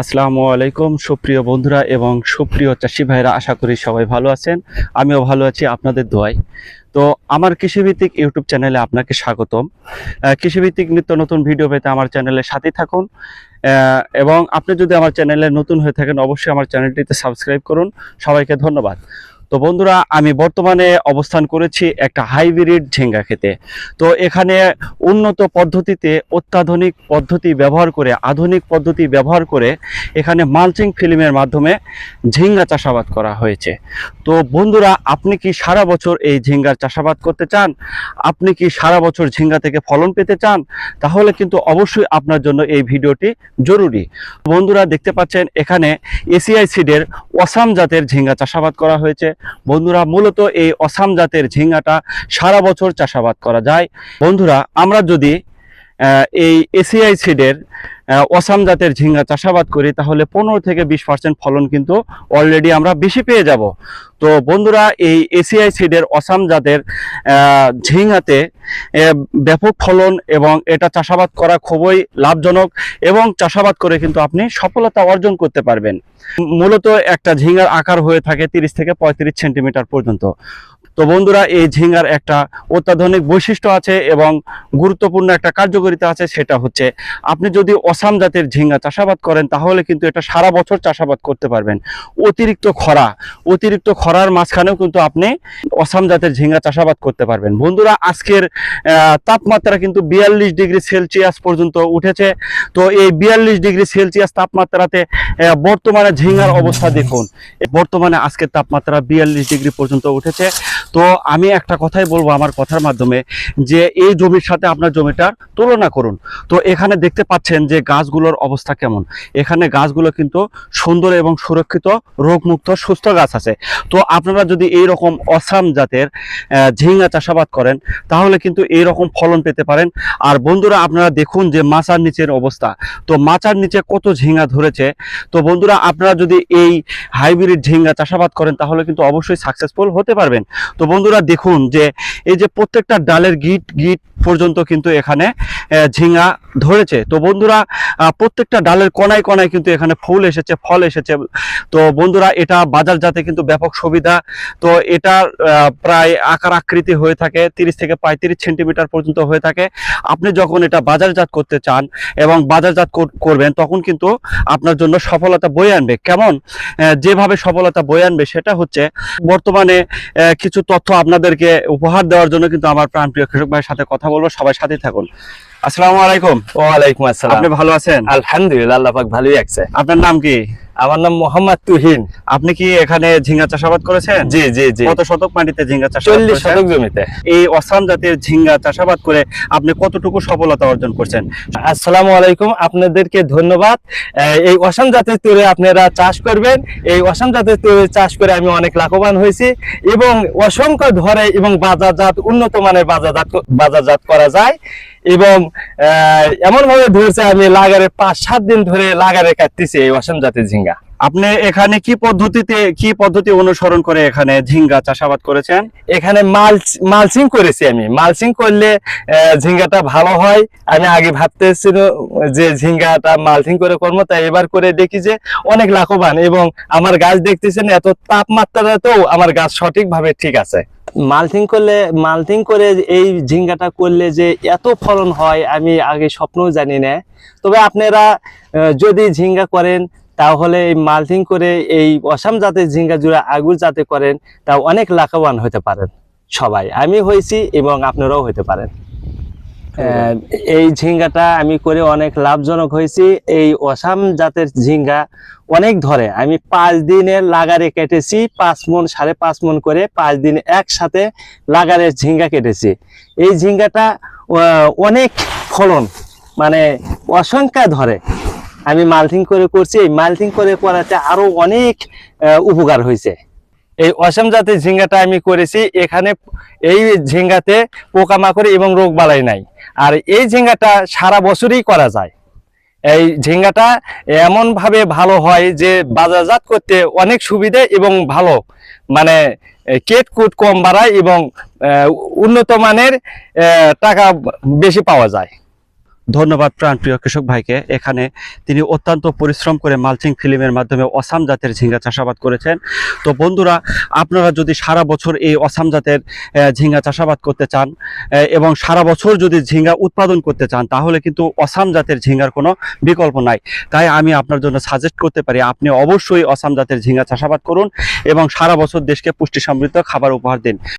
আসসালামু আলাইকুম, সুপ্রিয় বন্ধুরা এবং সুপ্রিয় চাষি ভাইরা, আশা করি সবাই ভালো আছেন। আমিও ভালো আছি আপনাদের দোয়ায়। তো আমার কৃষিভিত্তিক ইউটিউব চ্যানেলে আপনাকে স্বাগতম। কৃষিভিত্তিক নিত্য নতুন ভিডিও পেতে আমার চ্যানেলের সাথে থাকুন। এবং আপনি যদি আমার চ্যানেলে নতুন হয়ে থাকেন, অবশ্যই আমার চ্যানেলটিতে সাবস্ক্রাইব করুন। সবাইকে ধন্যবাদ। তো বন্ধুরা, আমি বর্তমানে অবস্থান করেছি একটা হাইব্রিড ঝিঙ্গা খেতে। তো এখানে উন্নত পদ্ধতিতে, অত্যাধুনিক পদ্ধতি ব্যবহার করে, আধুনিক পদ্ধতি ব্যবহার করে এখানে মালচিং ফিল্মের মাধ্যমে ঝিঙ্গা চাষাবাদ করা হয়েছে। তো বন্ধুরা, আপনি কি সারা বছর এই ঝিঙ্গার চাষাবাদ করতে চান? আপনি কি সারা বছর ঝিঙ্গা থেকে ফলন পেতে চান? তাহলে কিন্তু অবশ্যই আপনার জন্য এই ভিডিওটি জরুরি। বন্ধুরা, দেখতে পাচ্ছেন, এখানে এসিআই সিডের অসাম জাতের ঝিঙ্গা চাষাবাদ করা হয়েছে। বন্ধুরা, মূলত এই অসাম জাতের ঝিঙ্গাটা সারা বছর চাষাবাদ করা যায়। বন্ধুরা, আমরা যদি এই এসিআই সিডের অসাম জাতের ঝিঙ্গা চাষাবাদ করি, তাহলে পনেরো থেকে বিশ পার্সেন্ট ফলন কিন্তু অলরেডি আমরা বেশি পেয়ে যাব। তো বন্ধুরা, এই এসিআই সিডের অসাম জাতের ঝিঙ্গাতে ব্যাপক ফলন এবং এটা চাষাবাদ করা খুবই লাভজনক এবং চাষাবাদ করে কিন্তু আপনি সফলতা অর্জন করতে পারবেন। মূলত একটা ঝিঙ্গার আকার হয়ে থাকে তিরিশ থেকে পঁয়ত্রিশ সেন্টিমিটার পর্যন্ত। তো বন্ধুরা, এই ঝিঙ্গার একটা অত্যাধুনিক বৈশিষ্ট্য আছে এবং গুরুত্বপূর্ণ একটা কার্যকারিতা আছে, সেটা হচ্ছে আপনি যদি অসাম জাতের ঝিঙ্গা চাষাবাদ করেন, তাহলে কিন্তু এটা সারা বছর চাষাবাদ করতে পারবেন। অতিরিক্ত খরা, অতিরিক্ত খরার মাঝখানেও কিন্তু আপনি অসাম জাতের ঝিঙ্গা চাষাবাদ করতে পারবেন। বন্ধুরা, আজকের তাপমাত্রা কিন্তু বিয়াল্লিশ ডিগ্রি সেলসিয়াস পর্যন্ত উঠেছে। তো এই বিয়াল্লিশ ডিগ্রি সেলসিয়াস তাপমাত্রাতে বর্তমানে ঝিঙ্গার অবস্থা দেখুন। বর্তমানে আজকের তাপমাত্রা বিয়াল্লিশ ডিগ্রি পর্যন্ত উঠেছে। তো আমি একটা কথাই বলব আমার কথার মাধ্যমে যে এই জমির সাথে আপনার জমিটার তুলনা করুন। তো এখানে দেখতে পাচ্ছেন যে গাছগুলোর অবস্থা কেমন। এখানে গাছগুলো কিন্তু সুন্দর এবং সুরক্ষিত, রোগমুক্ত, সুস্থ গাছ আছে। তো আপনারা যদি এই রকম অসাম জাতের ঝিঙ্গা চাষাবাদ করেন, তাহলে কিন্তু এই রকম ফলন পেতে পারেন। আর বন্ধুরা, আপনারা দেখুন যে মাচার নিচের অবস্থা। তো মাচার নিচে কত ঝিঙ্গা ধরেছে। তো বন্ধুরা, আপনারা যদি এই হাইব্রিড ঝিঙ্গা চাষাবাদ করেন, তাহলে কিন্তু অবশ্যই সাকসেসফুল হতে পারবেন। তো বন্ধুরা দেখুন যে এই যে প্রত্যেকটা ডালের গিট গিট পর্যন্ত কিন্তু এখানে ঝিঙ্গা ধরেছে। তো বন্ধুরা প্রত্যেকটা ডালের কোনায় কোনায় কিন্তু এখানে ফুল এসেছে, ফল এসেছে। তো বন্ধুরা, এটা বাজারজাতে কিন্তু ব্যাপক সুবিধা। তো এটার প্রায় আকার আকৃতি হয়ে থাকে, তিরিশ থেকে পঁয়ত্রিশ সেন্টিমিটার পর্যন্ত হয়ে থাকে। আপনি যখন এটা বাজারজাত করতে চান এবং বাজারজাত কর- করবেন, তখন কিন্তু আপনার জন্য সফলতা বয়ে আনবে। কেমন? যেভাবে সফলতা বয়ে আনবে, সেটা হচ্ছে, বর্তমানে কিছু তথ্য আপনাদেরকে উপহার দেওয়ার জন্য কিন্তু আমার প্রাণপ্রিয় কৃষক ভাইয়ের সাথে কথা বলব সবাই সাথে থাকুন। আসসালামু আলাইকুম। ওয়ালাইকুম আসসালাম। আপনি ভালো আছেন? আলহামদুলিল্লাহ আল্লাহ পাক ভালোই আছে আপনার নাম কি? আমার নাম মোহাম্মদ তুহিন। আপনি কি এখানে ঝিঙ্গা চাষাবাদ করেছেন? জি জি জি। কত শতক মাটিতে ঝিঙ্গা চাষাবাদ চল্লিশ শতক জমিতে। এই অসাম জাতের ঝিঙ্গা চাষাবাদ করে আপনি কতটুকু সফলতা অর্জন করছেন? আসসালামু আলাইকুম আপনাদেরকে ধন্যবাদ। এই অসম জাতের তুলে আপনারা চাষ করবেন। এই অসম জাতের তুলে চাষ করে আমি অনেক লাভবান হয়েছি এবং অসংখ্য ধরে এবং বাজারজাত উন্নত মানের বাজারজাত বাজারজাত করা যায়। এবং এমন ভাবে ধরছে আমি লাগারে পাঁচ সাত দিন ধরে লাগারে কাটতেছি এই অসম জাতের ঝিঙ্গা। আপনি এখানে কি পদ্ধতিতে, কি পদ্ধতি অনুসরণ করে এখানে ঝিঙ্গা চাষাবাদ করেছেন? এখানে মালচ, মালচিং করেছি আমি। মালচিং করলে ঝিঙ্গাটা ভালো হয়। আমি আগে ভাবতেছিল যে ঝিঙ্গাটা মালচিং করে করব, তাই এবার করে দেখি যে অনেক লাভবান এবং আমার গাছ দেখতেছেন, এত তাপমাত্রাতেও আমার গাছ সঠিকভাবে ঠিক আছে। মালথিং করলে মালথিং করে এই ঝিঙ্গাটা করলে যে এত ফলন হয়, আমি আগে স্বপ্নও জানি না। তবে আপনারা যদি ঝিঙ্গা করেন তাহলে এই মালচিং করে এই অসাম জাতের ঝিঙ্গা জুড়ে আগুর জাতে করেন তা অনেক লাভবান হতে পারেন সবাই। আমি হয়েছি এবং আপনারাও হতে পারেন। এই ঝিঙ্গাটা আমি করে অনেক লাভজনক হয়েছি। এই অসাম জাতের ঝিঙ্গা অনেক ধরে। আমি পাঁচ দিনে লাগারে কেটেছি পাঁচ মন সাড়ে পাঁচ মন করে পাঁচ দিন একসাথে লাগারে ঝিঙ্গা কেটেছি। এই ঝিঙ্গাটা অনেক ফলন মানে অসংখ্যা ধরে। আমি মালথিং করে করছি এই মালথিং করে করাতে আরও অনেক উপকার হয়েছে। এই অসম জাতের ঝিঙ্গাটা আমি করেছি এখানে এই ঝিঙ্গাতে পোকামাকড় এবং রোগ বালাই নাই। আর এই ঝিঙ্গাটা সারা বছরই করা যায়। এই ঝিঙ্গাটা এমন ভাবে ভালো হয় যে বাজারজাত করতে অনেক সুবিধা এবং ভালো। মানে এ, কেট কুট কম বাড়ায় এবং উন্নত মানের টাকা বেশি পাওয়া যায়। ধন্যবাদ প্রাণপ্রিয় কৃষক ভাইকে। এখানে তিনি অত্যন্ত পরিশ্রম করে মালচিং ফিল্মের মাধ্যমে অসাম জাতের ঝিঙ্গা চাষাবাদ করেছেন। তো বন্ধুরা, আপনারা যদি সারা বছর এই অসাম জাতের ঝিঙ্গা চাষাবাদ করতে চান এবং সারা বছর যদি ঝিঙ্গা উৎপাদন করতে চান, তাহলে কিন্তু অসাম জাতের ঝিঙ্গার কোনো বিকল্প নাই। তাই আমি আপনার জন্য সাজেস্ট করতে পারি, আপনি অবশ্যই অসাম জাতের ঝিঙ্গা চাষাবাদ করুন এবং সারা বছর দেশকে পুষ্টি সমৃদ্ধ খাবার উপহার দিন।